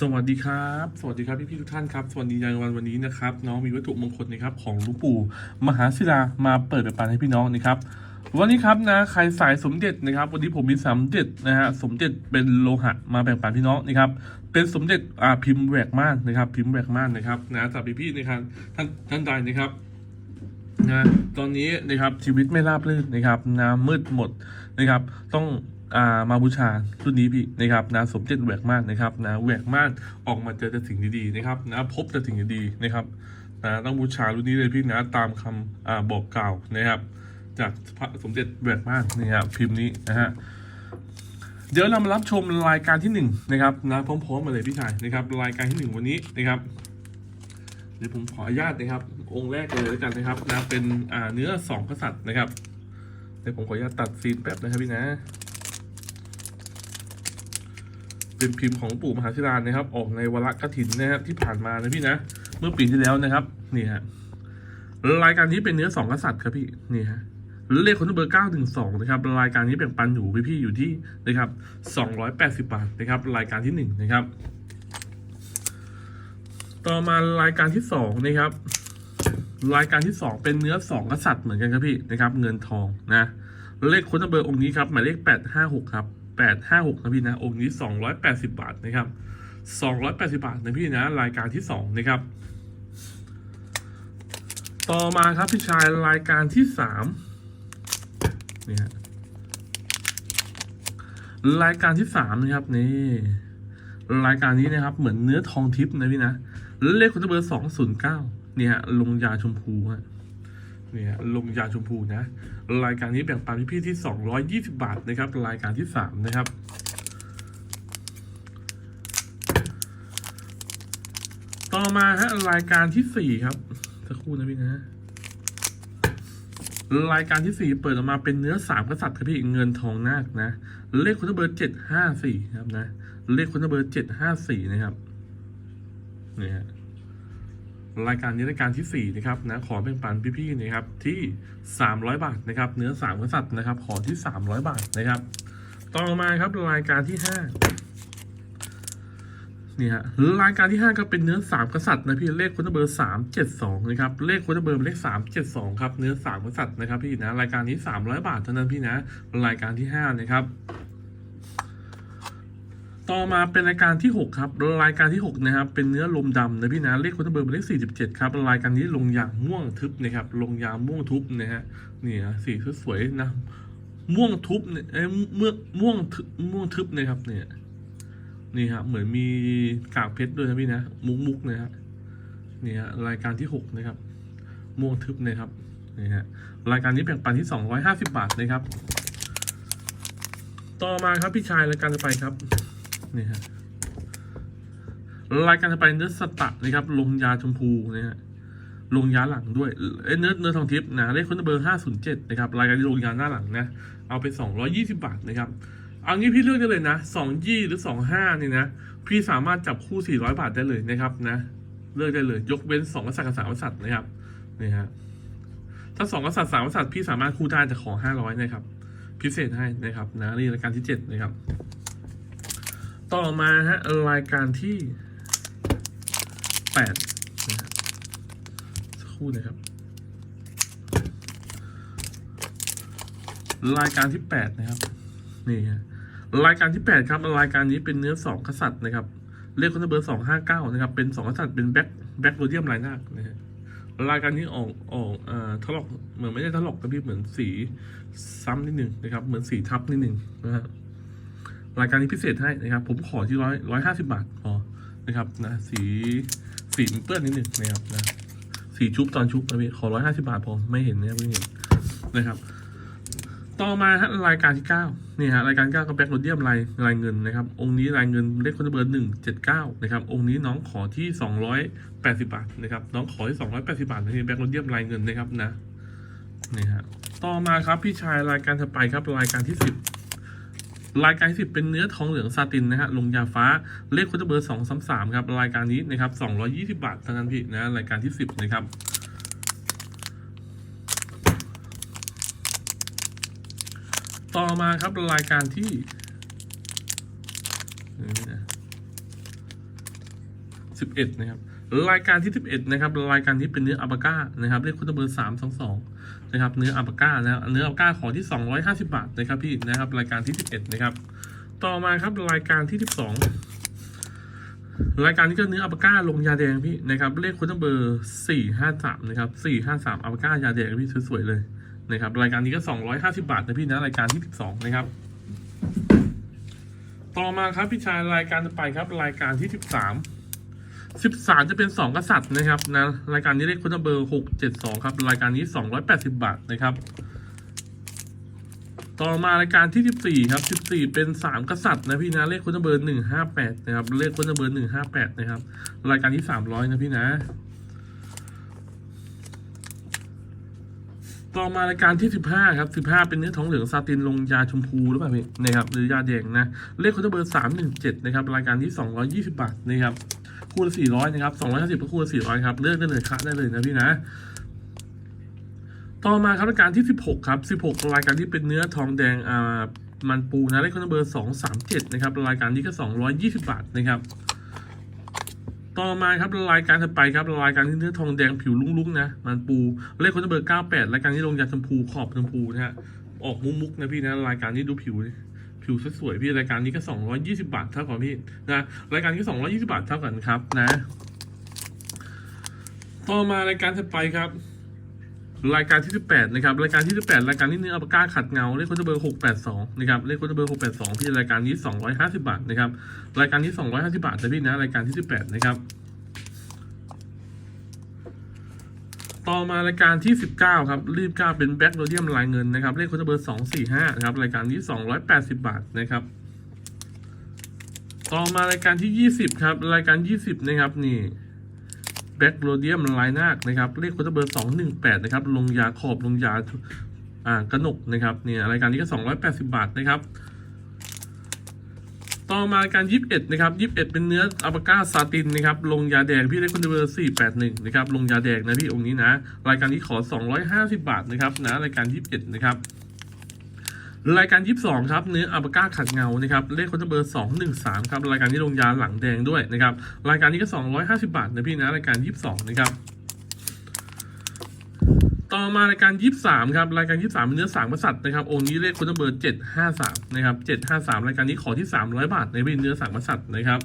สวัสดีครับ สวัสดีครับพี่พี่ๆทุกท่านครับสวัสดีในวันวันนี้นะครับน้องมีวัตถุมงคลนะครับของหลวงปู่มหาศิลามาเปิดปันให้พี่น้องนะครับ วันนี้ครับนะใครสายสมเด็จนะครับ วันนี้ผมมีสมเด็จนะฮะสมเด็จเป็นโลหะมาแบ่งปันพี่น้องนะครับเป็นสมเด็จอ่าพิมพ์แหวกม่านนะครับ พิมพ์แหวกม่านนะครับนะสำหรับพี่พี่นะครับท่านท่านใดนะครับนะตอนนี้นะครับชีวิตไม่ราบรื่นนะครับน้ำมืดหมดนะครับ ต้อง มาบูชารุ่นนี้พี่นะครับนะสมเด็จแหวกม่านนะครับนะแหวกม่านออกมาเจอแต่สิ่งดีๆนะครับนะพบแต่สิ่งดีๆนะครับนะต้องบูชารุ่นนี้เลยพี่นะตามคำอบอกกล่าวนะครับ จากพระสมเด็จแหวกม่านนี่ครับพิมพ์นี้นะฮะเดี๋ยวเรามารับชมรายการที่หนึ่งนะครับนะพร้อมๆมาเลยพี่ชายนะครับ รายการที่หนึ่งวันนี้นะครับเดี๋ยวผมขออนุญาตนะครับ องค์แรกเลยแล้วกันนะครับนะเป็นเนื้อสองกษัตริย์นะครับเดี๋ยวผมขออนุญาตตัดซีนแป๊บนะครับพี่นะ เป็นพิมพ์ของปู่มหาธิราชนะครับ ออกในวาระกฐินนะครับที่ผ่านมานะพี่นะ เมื่อปีที่แล้วนะครับ นี่ฮะรายการนี้เป็นเนื้อสองกษัตริย์ครับพี่นี่ฮะเลขคนเบอร์เก้าถึงสองนะครับรายการนี้แบ่งปันอยู่พี่พี่อยู่ที่นะครับสองร้อยแปดสิบาทนะครับรายการที่หนึ่งนะครับ ต่อมารายการที่สองนะครับ รายการที่สองเป็นเนื้อสองกษัตริย์เหมือนกันครับพี่นะครับ เงินทองนะเลขคนเบอร์องค์นี้ครับหมายเลขแปดห้าหกครับ แปดห้าหกนะพี่นะองค์นี้สองร้อยแปดสิบาทนะครับสองร้อยแปดสิบาทนะพี่นะรายการที่สองนะครับ ต่อมาครับพี่ชายรายการที่สามนี่ฮะรายการที่สามนะครับนี่รายการนี้นะครับ เหมือนเนื้อทองทิพย์นะพี่นะเลขคุณเบอร์สองศูนย์เก้าเนี่ยลงยาชมพูฮะ เนี่ยลงยาชมพูนะ รายการนี้แบ่งปันพี่ๆที่สองร้อยยี่สิบาทนะครับ รายการที่สามนะครับต่อมาฮะรายการที่สี่ครับสักครู่นะพี่นะ รายการที่สี่เปิดออกมาเป็นเนื้อสามกษัตริย์ครับพี่เงินทองนาคนะ เลขคุณเบอร์เจ็ดห้าสี่ครับนะ เลขคุณเบอร์เจ็ดห้าสี่นะครับนี่ฮะ รายการนี้รายการที่สี่นะครับนะขอเป็นปันพี่ๆนะครับที่สามร้อยบาทนะครับเนื้อสามกษัตริย์นะครับ ขอที่สามร้อยบาทนะครับ ต่อมาครับรายการที่ห้านี่ฮะรายการที่ห้าก็เป็นเนื้อสามกษัตริย์นะพี่เลขคุณเบอร์สามเจ็ดสองนะครับเลขคุณเบอร์เลขสามเจ็ดสองครับเนื้อสามกษัตริย์นะครับพี่นะรายการนี้สามร้อยบาทเท่านั้นพี่นะรายการที่ห้านะครับ ต่อมาเป็นรายการที่ 6 ครับ รายการที่ 6 นะครับ เป็นเนื้อลมดำนะพี่นะ เลขคุณเบอร์เป็นเลข 47 ครับ รายการนี้ลงยางม่วงทึบนะครับ ลงยางม่วงทุบนะฮะ นี่นะสีสวยๆนะ ม่วงทุบเนี่ยเอ้เมื่อม่วงทึบม่วงทึบนะครับเนี่ย นี่ครับ เหมือนมีกากเพชรด้วยนะพี่นะ มุกมุกๆนะฮะ นี่ฮะ รายการที่ 6 นะครับ ม่วงทึบนะครับ นี่ฮะ รายการนี้แบ่งปันที่ 250 บาทนะครับ ต่อมาครับพี่ชายรายการต่อไปครับ นี่ฮะรายการจะไปเนื้อสตะนะครับ ลงยาชมพูนะฮะลงยาหลังด้วยเอ้เนื้อเนื้อทองทิพย์นะเลขคนเบอร์ห้าศูนย์เจ็ดนะครับรายการที่ลงยาหน้าหลังนะ เอาไปสองร้อยี่สิบาทนะครับเอางี้พี่เลือกได้เลยนะสองยี่หรือสองห้านี่นะ พี่สามารถจับคู่สี่ร้อยบาทได้เลยนะครับนะ เลือกได้เลย ยกเว้นสองกษัตริย์กับสามกษัตริย์นะครับนี่ฮะถ้าสองกษัตริย์สามกษัตริย์พี่สามารถคู่ได้แต่ขอห้าร้อยนะครับ พิเศษให้นะครับนะนี่รายการที่เจ็ดนะครับ ต่อมาฮะรายการที่แปดนะฮะสักครู่นะครับ รายการที่แปดนะครับนี่ฮะรายการที่แปดครับรายการนี้เป็นเนื้อสองกษัตริย์นะครับเลขคนเบอร์สองห้าเก้านะครับ เป็นสองกษัตริย์เป็นแบ็คแบ็คโรเดียมลายนาคนะฮะรายการนี้ออกออกเอ่อถลอกเหมือนไม่ได้ถลอกแต่พี่เหมือนสีซ้ำนิดหนึ่งนะครับ เหมือนสีทับนิดหนึ่งนะฮะ รายการนี้พิเศษให้นะครับ ผมขอที่ร้อยร้อยห้าสิบาทพอนะครับนะสีสีเปื้อนนิดหนึ่งนะครับนะสีชุบตอนชุบนะพี่ขอร้อยห้าสิบาทพอไม่เห็นนะครับไม่เห็นนะครับ ต่อมาฮะรายการที่เก้านี่ฮะรายการเก้าก็แบ็คโรเดียมลายลายเงินนะครับ องค์นี้ลายเงินเลขคนเบอร์หนึ่งเจ็ดเก้านะครับ องค์นี้น้องขอที่สองร้อยแปดสิบาทนะครับ น้องขอที่สองร้อยแปดสิบาทนะนี่แบ็คโรเดียมลายเงินนะครับนะนี่ฮะต่อมาครับพี่ชายรายการถัดไปครับรายการที่สิบ รายการที่สิบเป็นเนื้อทองเหลืองซาตินนะฮะลงยาฟ้าเลขคุณเบอร์สองสามสามครับรายการนี้นะครับสองร้อยี่สิบาทเท่านั้นพี่นะรายการที่สิบนะครับต่อมาครับรายการที่สิบเอ็ดนะครับ รายการที่สิบเอ็ดนะครับ รายการที่เป็นเนื้ออัลปาก้านะครับเลขคุณเบอร์สามสองสองนะครับ เนื้ออัลปาก้านะเนื้ออัลปาก้าขอที่สองร้อยห้าสิบาทนะครับพี่นะครับ รายการที่สิบเอ็ดนะครับ ต่อมาครับรายการที่สิบสองรายการนี้ก็เนื้ออัลปาก้าลงยาแดงพี่นะครับเลขคุณเบอร์สี่ห้าสามนะครับสี่ห้าสามอัลปาก้ายาแดงพี่สวยๆเลยนะครับ รายการนี้ก็สองร้อยห้าสิบาทนะพี่นะรายการที่สิบสองนะครับต่อมาครับพี่ชายรายการต่อไปครับรายการที่สิ บสามสิบสามจะเป็นสองกษัตริย์นะครับนะรายการนี้เลขคุณเบอร์หกเจ็ดสองครับ รายการนี้สองร้อยแปดสิบาทนะครับ ต่อมารายการที่สิบสี่ครับสิบสี่เป็นสามกษัตริย์นะพี่นะเลขคุณเบอร์หนึ่งห้าแปดนะครับ เลขคุณเบอร์หนึ่งห้าแปดนะครับ รายการที่สามร้อยนะพี่นะต่อมารายการที่สิบห้าครับสิบห้าเป็นเนื้อทองเหลืองซาตินลงยาชมพูหรือเปล่าพี่นะครับหรือยาแดงนะเลขคุณเบอร์สามหนึ่งเจ็ดนะครับ รายการที่สองร้อยี่สิบาทนะครับ คู่ละสี่ร้อยนะครับสองร้อยห้าสิบก็คู่ละสี่ร้อยครับ เลือกได้เลยคะได้เลยนะพี่นะ ต่อมาครับรายการที่สิบหกครับสิบหกรายการที่เป็นเนื้อทองแดงอ่ามันปูนะเลขคุณเบอร์สองสามเจ็ดนะครับรายการนี้ก็สองร้อยยี่สิบาทนะครับต่อมาครับรายการถัดไปครับรายการที่เนื้อทองแดงผิวลุ้งๆนะมันปูเลขคนเบอร์เก้าแปดรายการที่ลงยาชมพูขอบชมพูนะฮะออกมุกมุกๆนะพี่นะรายการนี้ดูผิว ผิวสวยๆพี่รายการนี้ก็สองร้อยยี่สิบาทเท่ากันพี่นะรายการนี้ก็สองร้อยี่สิบาทเท่ากันครับนะ ต่อมารายการถัดไปครับรายการที่ 18 นะครับ รายการที่ 18 รายการที่เนื้ออัปก้าขัดเงา เลขคนเบอร์ 682 นะครับ เลขคนเบอร์ 682 พี่รายการนี้ 250 บาทนะครับ รายการที่250 บาทนะพี่นะ รายการที่ 18 นะครับ ต่อมารายการที่ 19 ครับ รีบก้าเป็นแบ็กโรเดียมลายเงินนะครับ เลขคนเบอร์ 245 นะครับ รายการนี้ 280 บาทนะครับ ต่อมารายการที่ 20 ครับ รายการ 20 นะครับ นี่แบ็กโรเดียมลายนาคนะครับ เลขคุณเบอร์สองหนึ่งแปดนะครับ ลงยาขอบลงยาอ่ากระหนกนะครับ เนี่ยรายการนี้ก็สองร้อยแปดสิบาทนะครับ ต่อมาการยี่สิบเอ็ดนะครับยี่สิบเอ็ดเป็นเนื้ออัลปาก้าซาตินนะครับ ลงยาแดงพี่เลขคุณเบอร์สี่แปดหนึ่งนะครับ ลงยาแดงนะพี่องค์นี้นะ รายการนี้ขอสองร้อยห้าสิบาทนะครับนะ รายการยี่สิบเอ็ดนะครับ รายการ 22 ครับ เนื้ออัลปาก้าขัดเงา นะครับ เลขคอนเบอร์ 213 ครับ รายการที่ลงยาหลังแดงด้วยนะครับ รายการนี้ก็ 250 บาทนะพี่นะ รายการ 22 นะครับ ต่อมารายการ 23 ครับ รายการ 23เป็นเนื้อสามกษัตริย์นะครับองค์นี้เลขคอนเบอร์ 753 นะครับ 753 รายการนี้ขอที่ 300 บาทในพี่เนื้อสามกษัตริย์นะครับ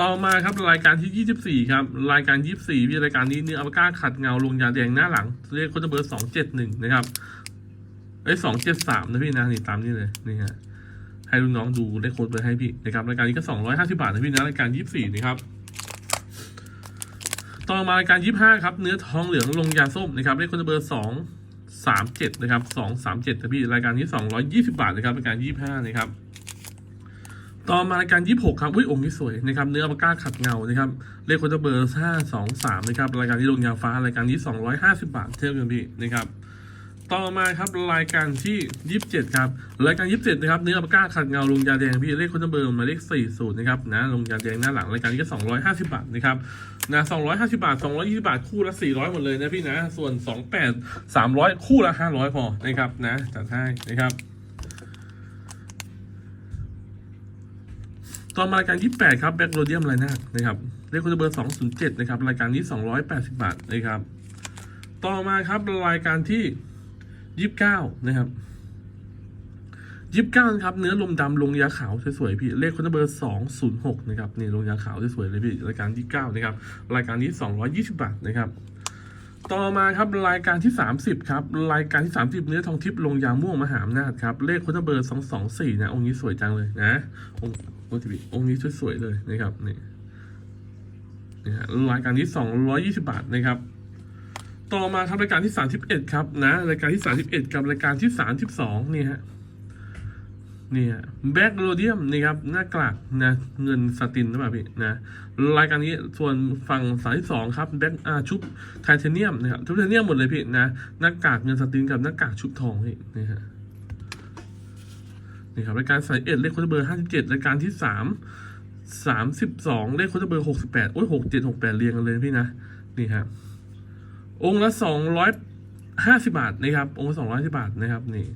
ต่อมาครับรายการที่ 24 ครับ รายการ 24พี่รายการนี้เนื้ออัลาก้าขัดเงาลงยาแดงหน้าหลังเลขคอนเบอร์ 271 นะครับไอ้สองเจ็ดสามนะพี่นะนี่ตามนี่เลยนี่ฮะให้ลูกน้องดูได้โค้ดไปให้พี่นะครับรายการนี้ก็สองร้อยห้าสิบาทนะพี่นะรายการยี่สิบสี่นะครับ ต่อมารายการยี่ห้าครับ เนื้อทองเหลืองลงยาส้มนะครับเลขคนเบอร์สองสามเจ็ดนะครับสองสามเจ็ดนะพี่รายการนี้สองร้อยยี่สิบาทนะครับรายการยี่ห้านะครับ ต่อมารายการยี่หกครับอุ้ยองค์นี้สวยนะครับเนื้อปาก้าขัดเงานะครับเลขคนเบอร์ห้าสองสามนะครับรายการนี้ลงยาฟ้ารายการนี้สองร้อยห้าสิบาทเท่ากันพี่นะครับ ต่อมาครับรายการที่ยี่สิบเจ็ดครับ รายการยี่สิบเจ็ดนะครับเนื้ออัลปาก้าขัดเงาลงยาแดงพี่เลขคนเบอร์หมายเลขสี่ศูนย์นะครับนะลงยาแดงหน้าหลังรายการนี้ก็สองร้อยห้าสิบาทนะครับนะสองร้อยห้าสิบาทสองร้อยยี่สิบาท คู่ละสี่ร้อยหมดเลยนะพี่นะ ส่วนสองแปดสามร้อยคู่ละห้าร้อยพอนะครับนะจัดให้นะครับต่อมารายการยี่แปดครับแบ็กโรเดียมไลนานะครับเลขคนเบอร์สองศูนย์เจ็ดนะครับรายการนี้สองร้อยแปดสิบาทนะครับต่อมาครับรายการที่ ยี่สิบเก้านะครับยี่สิบเก้าครับ เนื้อลมดำลงยาขาวสวยๆพี่เลขคนเบอร์สองศูนย์หกนะครับนี่ลงยาขาวสวยๆเลยพี่รายการยี่สิบเก้านะครับรายการนี้สองร้อยี่สิบบาทนะครับต่อมาครับรายการที่สามสิบครับรายการที่สามสิบเนื้อทองทิพย์ลงยาม่วงมหาอำนาจครับเลขคนเบอร์สองสองสี่นะองค์นี้สวยจังเลยนะองค์องค์ที่พี่องค์นี้สวยๆเลยนะครับนี่นี่ฮะรายการที่สองร้อยี่สิบาทนะครับ ต่อมาครับรายการที่31ครับนะรายการที่31กับรายการที่32นี่ฮะนี่ฮะแบ็กโรเดียมนี่ครับหน้ากากนะเงินสตินหรือเปล่าพี่นะรายการนี้ส่วนฝั่งสายสองครับแบ็กอาชุบไทเทเนียมนะครับชุบไทเทเนียมหมดเลยพี่นะหน้ากากเงินสตินกับหน้ากากชุบทองพี่นี่ฮะนี่ครับรายการสายเอ็ดเลขโค้ดเบอร์57รายการที่3 32เลขโค้ดเบอร์68โอ้ย67 68เรียงกันเลยพี่นะนี่ครับ องค์ละสองร้อยห้าสิบาทนะครับ องค์ละสองร้อยสิบาทนะครับนี่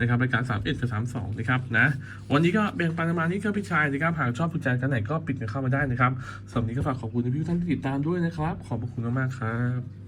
นะครับรายการ3 1กับ32นะครับนะวันนี้ก็แบ่งปันประมาณนี้ครับพี่ชายนะครับหากชอบถูกใจกันไหนก็ปิดกันเข้ามาได้นะครับสำหรับนนี้ก็ฝากขอบคุณพี่ทุกท่านที่ติดตามด้วยนะครับ ขอบพระคุณมากๆครับ